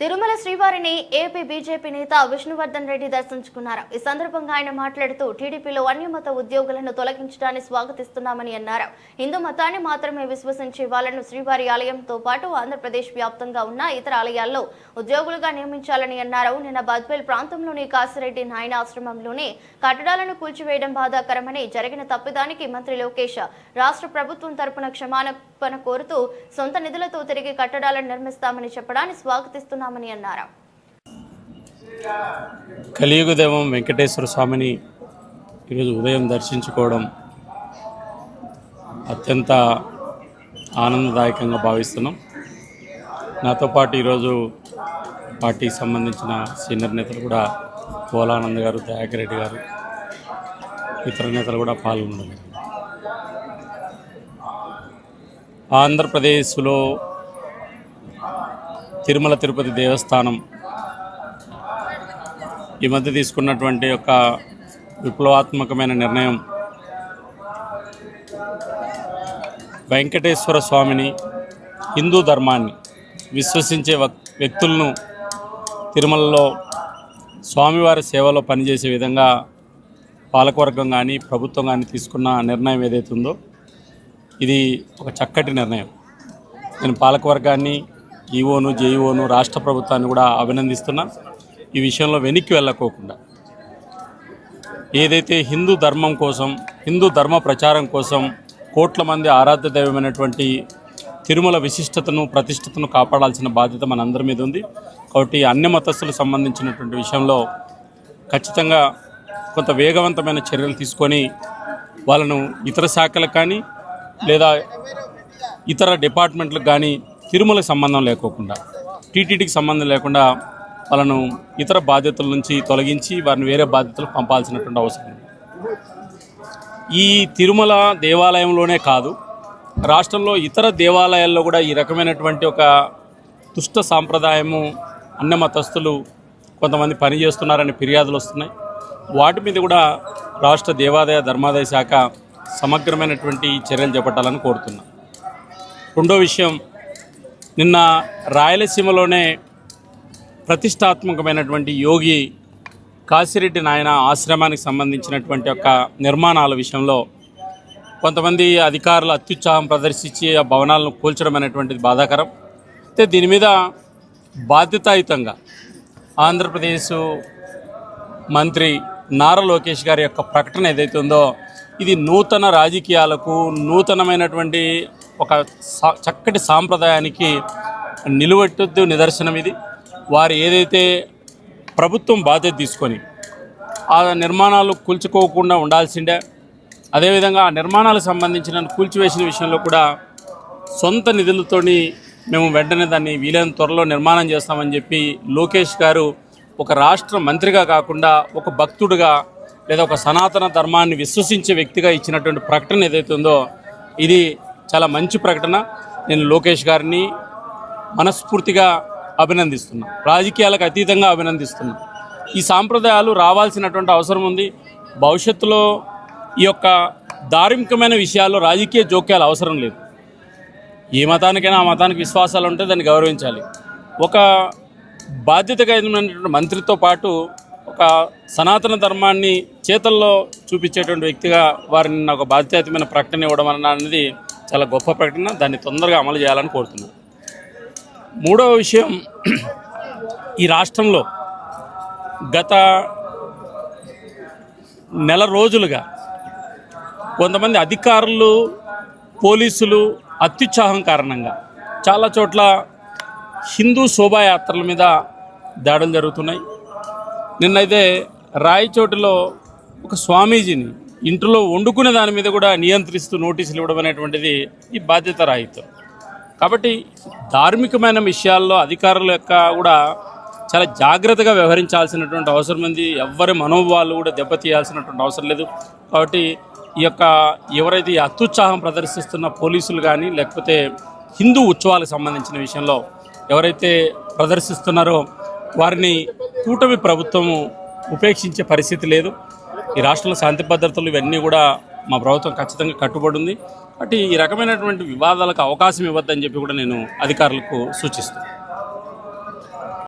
తిరుమల శ్రీవారిని AP BJP నేత విష్ణువర్ధన్ రెడ్డి దర్శించుకున్నారు. ఈ సందర్భంగా ఆయన మాట్లాడుతూ టీడీపీలో అన్యమత ఉద్యోగులను తొలగించడాన్ని స్వాగతిస్తున్నామని అన్నారు. హిందూ మతాన్ని మాత్రమే విశ్వసించే వాళ్ళను శ్రీవారి ఆలయంతో పాటు ఆంధ్రప్రదేశ్ వ్యాప్తంగా ఉన్న ఇతర ఆలయాల్లో ఉద్యోగులుగా నియమించాలని అన్నారు. నిన్న బద్వేల్ ప్రాంతంలోని కాసిరెడ్డి నాయన ఆశ్రమంలోని కట్టడాలను కూల్చివేయడం బాధాకరమని జరిగిన తప్పిదానికి మంత్రి లోకేష్ రాష్ట్ర ప్రభుత్వం తరపున క్షమాపణ కోరుతూ సొంత నిధులతో తిరిగి కట్టడాలను నిర్మిస్తామని చెప్పడాన్ని స్వాగతిస్తున్నామని అన్నారు? కలియుగ దేవం వెంకటేశ్వర స్వామిని ఈరోజు ఉదయం దర్శించుకోవడం అత్యంత ఆనందదాయకంగా భావిస్తున్నాం. నాతో పాటు ఈరోజు పార్టీకి సంబంధించిన సీనియర్ నేతలు కూడా పోలానంద్ గారు దయాకర్ రెడ్డి గారు ఇతర నేతలు కూడా పాల్గొన్నారు ఆంధ్రప్రదేశ్లో తిరుమల తిరుపతి దేవస్థానం ఈ మధ్య తీసుకున్నటువంటి ఒక విప్లవాత్మకమైన నిర్ణయం వెంకటేశ్వర స్వామిని హిందూ ధర్మాన్ని విశ్వసించే వ్యక్తులను తిరుమలలో స్వామివారి సేవలో పనిచేసే విధంగా పాలకవర్గం కానీ ప్రభుత్వం కానీ తీసుకున్న నిర్ణయం ఏదైతే ఉందో ఇది ఒక చక్కటి నిర్ణయం. నేను పాలకవర్గాన్ని ఈఓను జేఈఓను రాష్ట్ర ప్రభుత్వాన్ని కూడా అభినందిస్తున్నా. ఈ విషయంలో వెనక్కి వెళ్ళకోకుండా. ఏదైతే హిందూ ధర్మం కోసం హిందూ ధర్మ ప్రచారం కోసం కోట్ల మంది ఆరాధ్య దైవమైనటువంటి తిరుమల విశిష్టతను ప్రతిష్టతను కాపాడాల్సిన బాధ్యత మనందరి మీద ఉంది. కాబట్టి అన్ని మతస్థులకు సంబంధించినటువంటి విషయంలో ఖచ్చితంగా కొంత వేగవంతమైన చర్యలు తీసుకొని వాళ్ళను ఇతర శాఖలకు కానీ లేదా ఇతర డిపార్ట్మెంట్లకు కానీ తిరుమల సంబంధం లేకోకుండా టీటీడీకి సంబంధం లేకుండా వాళ్ళను ఇతర బాధ్యతల నుంచి తొలగించి వారిని వేరే బాధ్యతలకు పంపాల్సినటువంటి అవసరం ఉంది. ఈ తిరుమల దేవాలయంలోనే కాదు రాష్ట్రంలో ఇతర దేవాలయాల్లో కూడా ఈ రకమైనటువంటి ఒక దుష్ట సాంప్రదాయము అన్న మతస్థులు కొంతమంది పనిచేస్తున్నారని ఫిర్యాదులు వస్తున్నాయి. వాటి మీద కూడా రాష్ట్ర దేవాదాయ ధర్మాదాయ శాఖ సమగ్రమైనటువంటి చర్యలు చేపట్టాలని కోరుతున్నా. రెండో విషయం నిన్న రాయలసీమలోనే ప్రతిష్టాత్మకమైనటువంటి యోగి కాశిరెడ్డి నాయన ఆశ్రమానికి సంబంధించినటువంటి యొక్క నిర్మాణాల విషయంలో కొంతమంది అధికారులు అత్యుత్సాహం ప్రదర్శించి ఆ భవనాలను కూల్చడం అనేటువంటిది బాధాకరం. అయితే దీని మీద బాధ్యతాయుతంగా ఆంధ్రప్రదేశ్ మంత్రి నారా లోకేష్ గారి యొక్క ప్రకటన ఏదైతే ఉందో ఇది నూతన రాజకీయాలకు నూతనమైనటువంటి ఒక చక్కటి సాంప్రదాయానికి నిలువెట్టద్దు నిదర్శనం ఇది. వారు ఏదైతే ప్రభుత్వం బాధ్యత తీసుకొని ఆ నిర్మాణాలు కూల్చుకోకుండా ఉండాల్సిందే. అదేవిధంగా ఆ నిర్మాణాలకు సంబంధించిన కూల్చివేసిన విషయంలో కూడా సొంత నిధులతోని మేము వెంటనే దాన్ని వీలైన త్వరలో నిర్మాణం చేస్తామని చెప్పి లోకేష్ గారు ఒక రాష్ట్ర మంత్రిగా కాకుండా ఒక భక్తుడిగా లేదా ఒక సనాతన ధర్మాన్ని విశ్వసించే వ్యక్తిగా ఇచ్చినటువంటి ప్రకటన ఏదైతే ఉందో ఇది చాలా మంచి ప్రకటన నేను లోకేష్ గారిని మనస్ఫూర్తిగా అభినందిస్తున్నా. రాజకీయాలకు అతీతంగా అభినందిస్తున్నా. ఈ సాంప్రదాయాలు రావాల్సినటువంటి అవసరం ఉంది. భవిష్యత్తులో ఈ యొక్క ధార్మికమైన విషయాల్లో రాజకీయ జోక్యాలు అవసరం లేదు. ఏ మతానికైనా ఆ మతానికి విశ్వాసాలు ఉంటే దాన్ని గౌరవించాలి. ఒక బాధ్యతగా మంత్రితో పాటు ఒక సనాతన ధర్మాన్ని చేతల్లో చూపించేటువంటి వ్యక్తిగా వారిని నాకు బాధ్యతమైన ప్రకటన ఇవ్వడం అన్నది చాలా గొప్ప ప్రకటన. దాన్ని తొందరగా అమలు చేయాలని కోరుతున్నాను. మూడవ విషయం ఈ రాష్ట్రంలో గత నెల రోజులుగా కొంతమంది అధికారులు పోలీసులు అత్యుత్సాహం కారణంగా చాలా చోట్ల హిందూ శోభాయాత్రల మీద దాడులు జరుగుతున్నాయి. నిన్నైతే రాయచోటిలో ఒక స్వామీజీని ఇంట్లో వండుకునే దాని మీద కూడా నియంత్రిస్తూ నోటీసులు ఇవ్వడం అనేటువంటిది ఈ బాధ్యత రాహిత్యం కాబట్టి ధార్మికమైన విషయాల్లో అధికారుల యొక్క కూడా చాలా జాగ్రత్తగా వ్యవహరించాల్సినటువంటి అవసరం ఉంది. ఎవరి మనోభావాలు కూడా దెబ్బతీయాల్సినటువంటి అవసరం లేదు. కాబట్టి ఈ యొక్క ఎవరైతే ఈ అత్యుత్సాహం ప్రదర్శిస్తున్న పోలీసులు కానీ లేకపోతే హిందూ ఉత్సవాలకు సంబంధించిన విషయంలో ఎవరైతే ప్రదర్శిస్తున్నారో వారిని కూటమి ప్రభుత్వము ఉపేక్షించే పరిస్థితి లేదు. ఈ రాష్ట్రంలో శాంతి భద్రతలు ఇవన్నీ కూడా మా ప్రభుత్వం ఖచ్చితంగా కట్టుబడి ఉంది. కాబట్టి ఈ రకమైనటువంటి వివాదాలకు అవకాశం ఇవ్వద్దని చెప్పి కూడా నేను అధికారులకు సూచిస్తున్నాను.